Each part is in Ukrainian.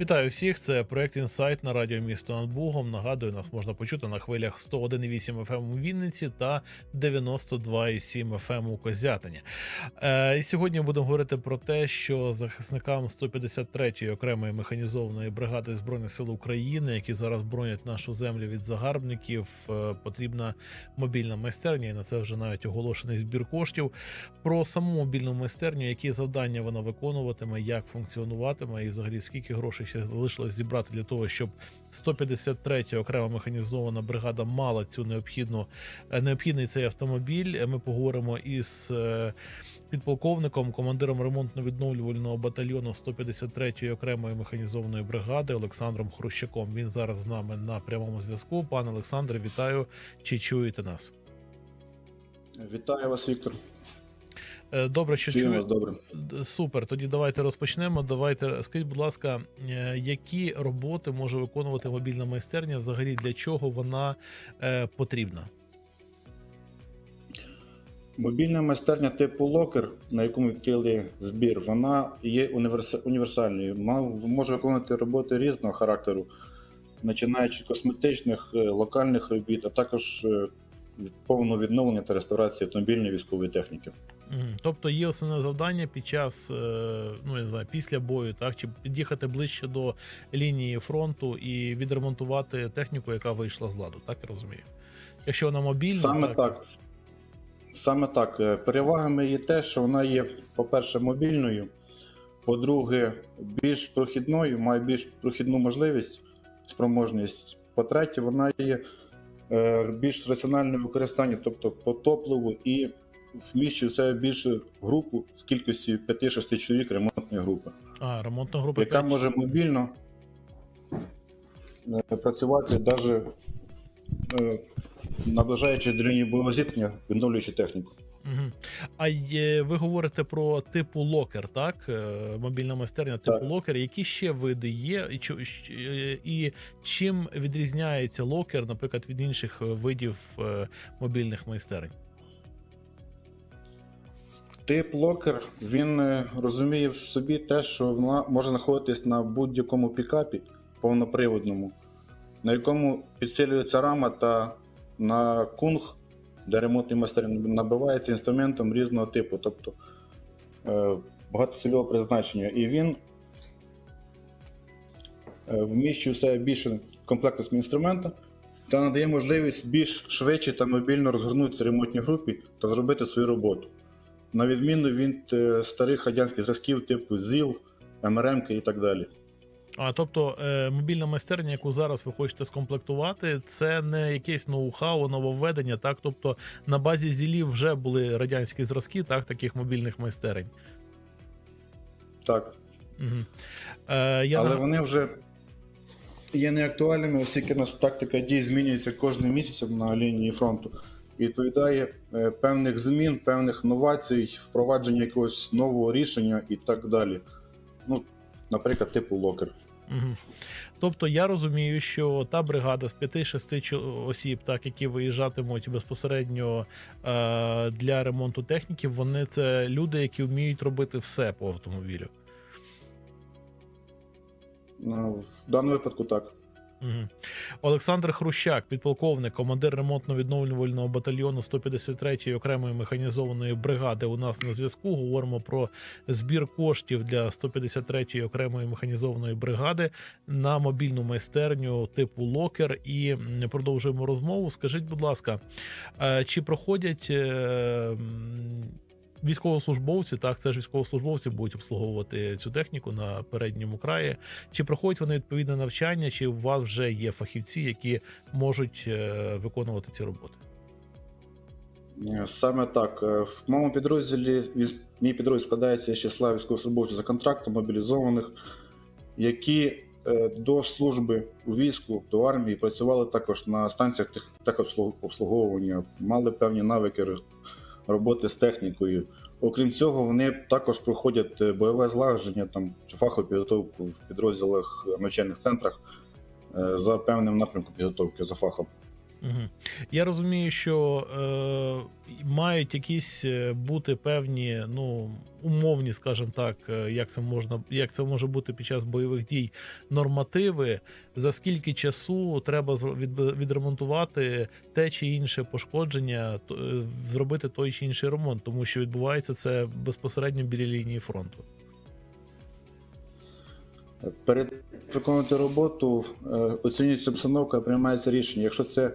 Вітаю всіх! Це проект інсайт на радіо місто над Бугом. Нагадую, нас можна почути на хвилях 101,8 FM у Вінниці та 92,7 FM у Козятині. Е, і сьогодні будемо говорити про те, що захисникам 153-ї окремої механізованої бригади збройних сил України, які зараз бронять нашу землю від загарбників, е, потрібна мобільна майстерня, і на це вже навіть оголошений збір коштів. Про саму мобільну майстерню, які завдання вона виконуватиме, як функціонуватиме, і взагалі скільки грошей ще залишилось зібрати для того, щоб 153 окрема механізована бригада мала цю необхідну е, необхідний цей автомобіль. Е, Ми поговоримо із е, підполковником, командиром ремонтно-відновлювального батальйону 153 окремої механізованої бригади Олександром Хрущаком. Він зараз з нами на прямому зв'язку. Пане Олександре, вітаю! Чи чуєте нас? Вітаю вас, Віктор. Е, Добре, що вас добре. Супер. Тоді давайте розпочнемо. Давайте скажіть, будь ласка, е, які роботи може виконувати мобільна майстерня? Взагалі для чого вона е, потрібна? Мобільна майстерня типу локер, на якому відкрили збір, вона є універсальною. Може виконувати роботи різного характеру, починаючи від косметичних, локальних робіт, а також повного відновлення та реставрації автомобільної військової техніки. Тобто є основне завдання під час, е, ну я не знаю, після бою, так чи під'їхати ближче до лінії фронту і відремонтувати техніку, яка вийшла з ладу, так я розумію. Якщо вона мобільна, Саме так. Саме так. Е, Перевагами є те, що вона є, по-перше, мобільною, по-друге, більш прохідною, має більш прохідну можливість, спроможність. По-третє, вона є е, більш раціональною використання, тобто по топливу і вміщує в себе більшу групу з кількості 5-6 чоловік ремонтної групи, А, ремонтна група яка п'ять- може мобільно е, працювати навіть наближаючись до лінії бойового зіткнення, відновлюючи техніку. Мгм. А є, ви говорите про типу локер, так? Е, Мобільна майстерня типу Так. локер. Які ще види є, і, е, і чим відрізняється локер, наприклад, від інших е, видів е, мобільних майстерень? Тип локер він е, розуміє в собі те, що вона може знаходитись на будь-якому пікапі повноприводному, на якому підсилюється рама та на кунг, де ремонтний майстер набивається інструментом різного типу, тобто е, багатоцільового призначення. І він е, вміщує в себе більше комплектності інструмента та надає можливість більш швидше та мобільно розгорнутися ремонтній групі та зробити свою роботу на відміну від е, старих радянських зразків типу ЗІЛ, МРМ і так далі. А тобто е, мобільна майстерня, яку зараз ви хочете скомплектувати, це не якесь ноу-хау, нововведення, так? Тобто на базі зілів вже були радянські зразки, так, таких мобільних майстерень. Так. Угу. Е, я Але наг- вони вже є неактуальними, оскільки у нас тактика дій змінюється кожним місяцем на лінії фронту. І відповідає е, певних змін, певних новацій, впровадження якогось нового рішення і так далі. Ну, наприклад, типу локер. Угу. Тобто я розумію, що та бригада з 5-6 осіб, так які виїжджатимуть безпосередньо е, для ремонту техніки, вони це люди, які вміють робити все по автомобілю. Ну, В даному випадку так. Олександр Хрущак, підполковник, командир ремонтно-відновлювального батальйону 153-ї окремої механізованої бригади. У нас на зв'язку говоримо про збір коштів для 153-ї окремої механізованої бригади на мобільну майстерню типу локер. І продовжуємо розмову. Скажіть, будь ласка, е, чи проходять е, військовослужбовці, так це ж військовослужбовці будуть обслуговувати цю техніку на передньому краї. Чи проходять вони відповідне навчання, чи у вас вже є фахівці, які можуть е, виконувати ці роботи? Е, Саме так. Е, В моєму підрозділі мій підрозділ складається з числа військовослужбовців за контрактом, мобілізованих, які до служби у війську, до армії працювали також на станціях тех- техобслуговування, мали певні навики роботи з технікою. Окрім цього, вони також проходять е, бойове злагодження там чи фахову підготовку в підрозділах е, навчальних центрах е, за певним напрямком підготовки за фахом. Мгм. Я розумію, що е, мають якісь е, бути певні, ну, умовні, скажімо так, е, як це можна, як це може бути під час бойових дій, нормативи, за скільки часу треба відремонтувати те чи інше пошкодження, е, зробити той чи інший ремонт, тому що відбувається це безпосередньо біля лінії фронту. Перед виконувати роботу е, оцінюється обстановка, приймається рішення. Якщо це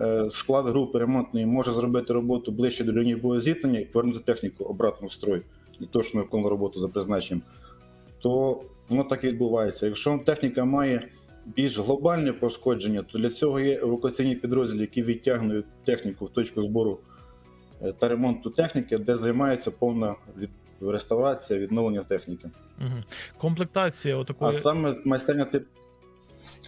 е, склад групи ремонтної може зробити роботу ближче до лінії боєзіткнення і повернути техніку обратно в строй для того, щоб ми виконали роботу за призначенням, то воно так і відбувається. Якщо техніка має більш глобальне пошкодження, то для цього є евакуаційні підрозділи, які відтягнують техніку в точку збору е, та ремонту техніки, де займається повна. Реставрація, відновлення техніки. Угу. Комплектація А саме майстерня тип.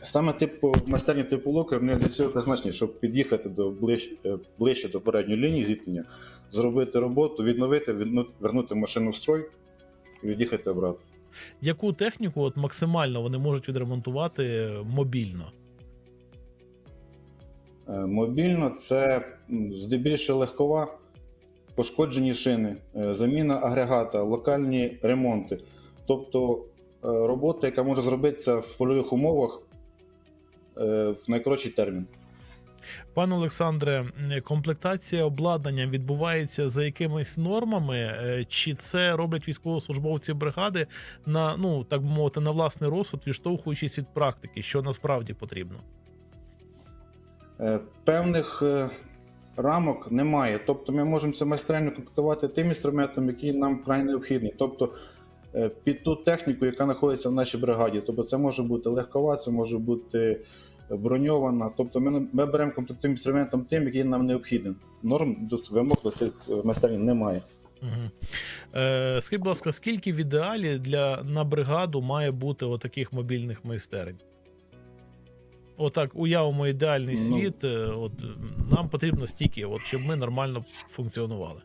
Саме типу майстерні типу локер вони для цього призначені, щоб під'їхати до ближче, е, ближче до передньої лінії зіткнення, зробити роботу, відновити, відну- вернути машину в строй і від'їхати обратно. Яку техніку от максимально вони можуть відремонтувати мобільно? Е, Мобільно це здебільшого легкова, пошкоджені шини, е, заміна агрегата, локальні ремонти. Тобто е, робота, яка може зробитися в польових умовах е, в найкоротший термін. Пане Олександре, комплектація обладнання відбувається за якимись нормами, чи це роблять військовослужбовці бригади на ну так би мовити на власний розсуд, відштовхуючись від практики, що насправді потрібно? Певних рамок немає. Тобто ми можемо це майстерню комплектувати тим інструментом, який нам край необхідний. Тобто е, під ту техніку, яка знаходиться в нашій бригаді. Тобто це може бути легкова, це може бути броньована. Тобто ми, ми беремо комплектуємо інструментом тим, який нам необхідний. Норм до вимог до цих майстерень немає. Угу. Е, скажіть, будь ласка, скільки в ідеалі для на бригаду має бути отаких мобільних майстерень? Отак, уявимо ідеальний Ну. світ. е, От е, нам потрібно стільки, от щоб ми нормально функціонували.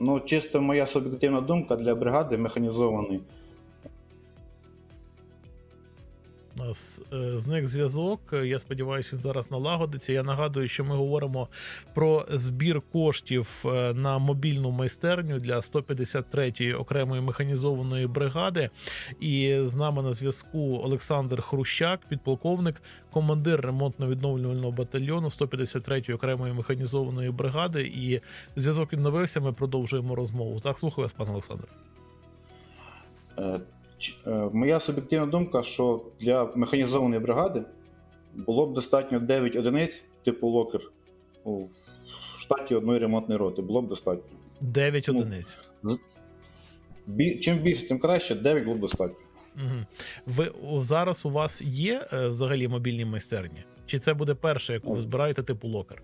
Ну, чисто моя суб'єктивна думка для бригади механізованої. Зник зв'язок. Е, Я сподіваюся, він зараз налагодиться. Я нагадую, що ми говоримо про збір коштів е, на мобільну майстерню для 153-ї окремої механізованої бригади. І з нами на зв'язку Олександр Хрущак, підполковник, командир ремонтно-відновлювального батальйону 153-ї окремої механізованої бригади. І зв'язок відновився. Ми продовжуємо розмову. Так, слухаю вас, пане Олександр. Е, е, Моя суб'єктивна думка, що для механізованої бригади було б достатньо 9 одиниць типу локер в штаті одної ремонтної роти. Було б достатньо. 9 Ну, одиниць. Чим більше, тим краще, 9 було б достатньо. Угу. Ви зараз у вас є е, взагалі мобільні майстерні? Чи це буде перше, яку ви збираєте типу локер?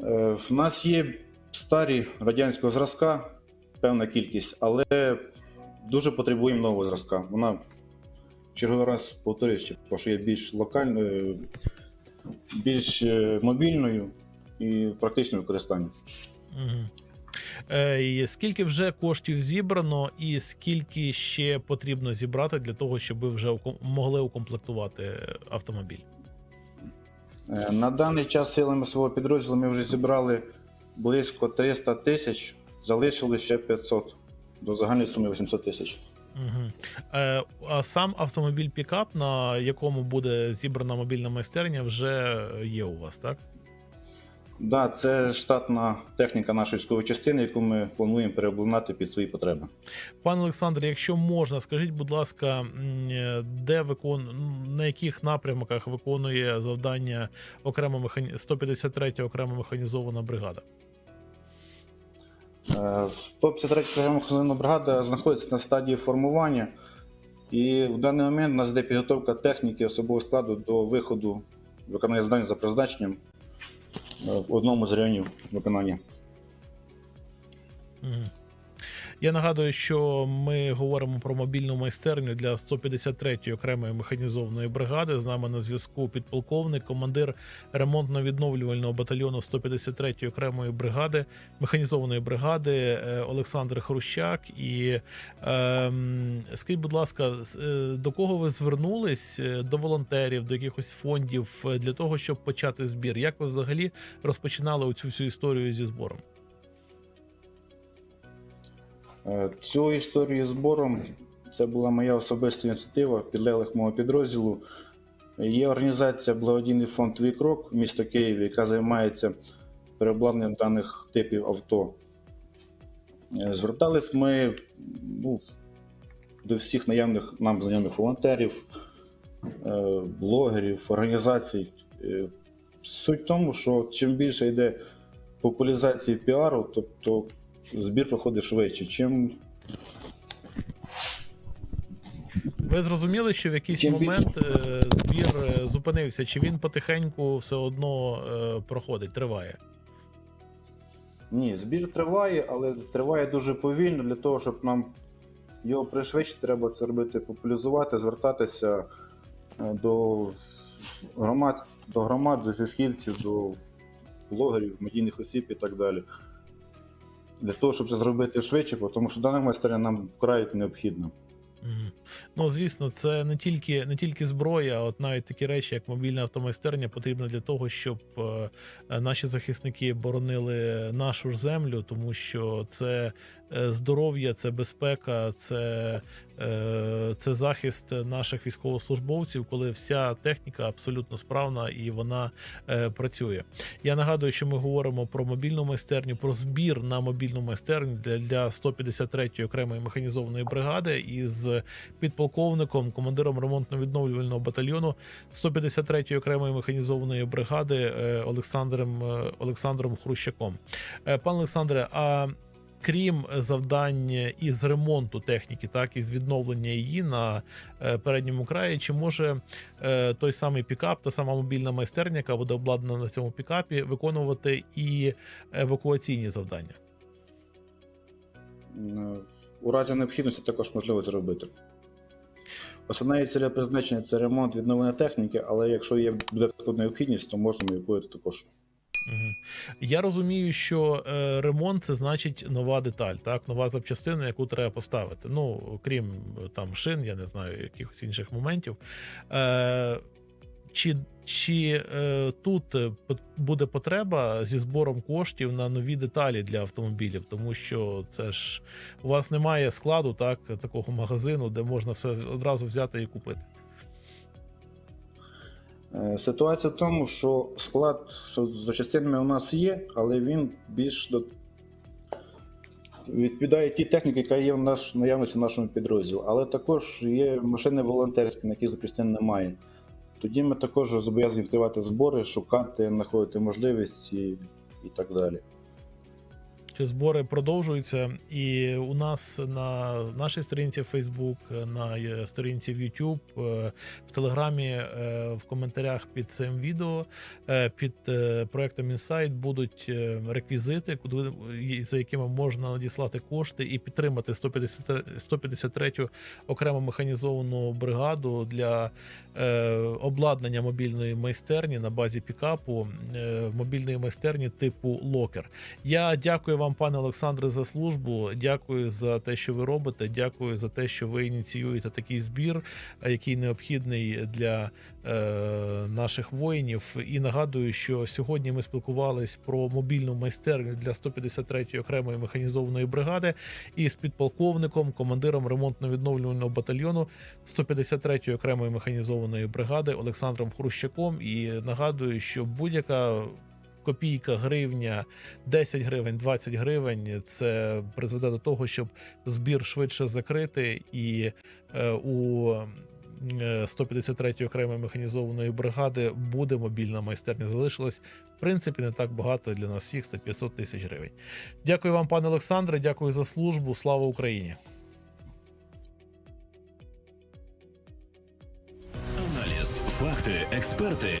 Е, В нас є старі радянського зразка, певна кількість, але дуже потребуємо нового зразка. Вона черговий раз повторюсь, типу, що є більш локальною, більш е, мобільною і практичною використанню. Угу. Е, скільки вже коштів зібрано, і скільки ще потрібно зібрати для того, щоб ви вже могли укомплектувати автомобіль? Е, На даний час силами свого підрозділу ми вже зібрали близько 300 тисяч, залишили ще 500 до загальної суми 800 тисяч. Угу. Е, а сам автомобіль пікап, на якому буде зібрана мобільна майстерня, вже є у вас, так? Да, це штатна техніка нашої військової частини, яку ми плануємо переобладнати під свої потреби. Пане Олександре, якщо можна, скажіть, будь ласка, е, де викон... на яких напрямках виконує завдання окрема механі... 153 окрема механізована бригада? Е, 153 хвилина бригада знаходиться на стадії формування, і в даний момент у нас йде підготовка техніки особового складу до виходу виконання завдань за призначенням е, в одному з районів виконання. Я нагадую, що ми говоримо про мобільну майстерню для 153-ї окремої механізованої бригади. З нами на зв'язку підполковник, командир ремонтно-відновлювального батальйону 153-ї окремої бригади, механізованої бригади е, Олександр Хрущак. І ем, скажіть, будь ласка, е, до кого ви звернулись? Е, До волонтерів, до якихось фондів е, для того, щоб почати збір? Як ви взагалі розпочинали оцю всю історію зі збором? Е, Цю історію з збором це була моя особиста ініціатива підлеглих мого підрозділу. Є організація Благодійний фонд Твій міста Києві, яка займається переобладнанням даних типів авто. Е, Звертались ми ну, до всіх наявних нам знайомих волонтерів, е, блогерів, організацій. Суть в тому, що чим більше йде популяризації піару, тобто збір проходить швидше. Чим Ви зрозуміли, що в якийсь Чим момент е, збір е, зупинився, чи він потихеньку все одно е, проходить, триває? ні, збір триває, але триває дуже повільно. Для того, щоб нам його пришвидшити, треба це робити, популяризувати, звертатися е, до громад, до громад, до зв'язківців, до блогерів, медійних осіб і так далі. Для того, щоб це зробити швидше, тому що дана майстерня нам вкрай необхідна. Ну, звісно, це не тільки не тільки зброя, а от навіть такі речі, як мобільна автомайстерня, потрібна для того, щоб е, наші захисники боронили нашу ж землю, тому що це здоров'я, це безпека, це, е, це захист наших військовослужбовців, коли вся техніка абсолютно справна і вона е, працює. Я нагадую, що ми говоримо про мобільну майстерню, про збір на мобільну майстерню для, для 153-ї окремої механізованої бригади із підполковником, командиром ремонтно-відновлювального батальйону 153-ї окремої механізованої бригади е, Олександром е, Олександром Хрущаком. Е, Пане Олександре, а крім завдань із ремонту техніки, так із відновлення її на е, передньому краї, чи може е, той самий пікап, та сама мобільна майстерня, яка буде обладнана на цьому пікапі, виконувати і евакуаційні завдання? Е, У разі необхідності також можливо зробити. Основне ціле призначення це ремонт відновлення техніки, але якщо є буде необхідність, то можна виконувати також. Я розумію, що е, ремонт це значить нова деталь, так, нова запчастина, яку треба поставити. Ну, крім е, там шин, я не знаю, якихось інших моментів. Е, чи чи тут буде потреба зі збором коштів на нові деталі для автомобілів? Тому що це ж у вас немає складу, так, такого магазину, де можна все одразу взяти і купити. Е, Ситуація в тому, що склад за частинами у нас є, але він більш до... відповідає тій техніці, яка є в наш наявності в нашому підрозділі. Але також є машини волонтерські, на яких запчастин немає. Тоді ми також зобов'язані відкривати збори, шукати, знаходити можливості і так далі. Що збори продовжуються, і у нас на нашій сторінці в Facebook, на сторінці в YouTube, е, в Телеграмі, в коментарях під цим відео, е, під е, проектом Insight будуть реквізити, куди за якими можна надіслати кошти і підтримати 150, 153-ю окремо механізовану бригаду для обладнання мобільної майстерні на базі пікапу, мобільної майстерні типу Локер. Я дякую вам, пане Олександре, за службу. Дякую за те, що ви робите. Дякую за те, що ви ініціюєте такий збір, е, який необхідний для е, наших воїнів. І нагадую, що сьогодні ми спілкувались про мобільну майстерню для 153-ї окремої механізованої бригади із підполковником, командиром ремонтно-відновлювального батальйону 153-ї окремої механізованої бригади Олександром Хрущаком. І нагадую, що будь-яка копійка, гривня, 10 гривень, 20 гривень. Це призведе до того, щоб збір швидше закрити, і е, у е, 153-ї окремої механізованої бригади буде мобільна майстерня. Залишилось в принципі не так багато для нас всіх. Це 500 тисяч гривень. Дякую вам, пане Олександре. Дякую за службу. Слава Україні! Аналіз, факти, експерти.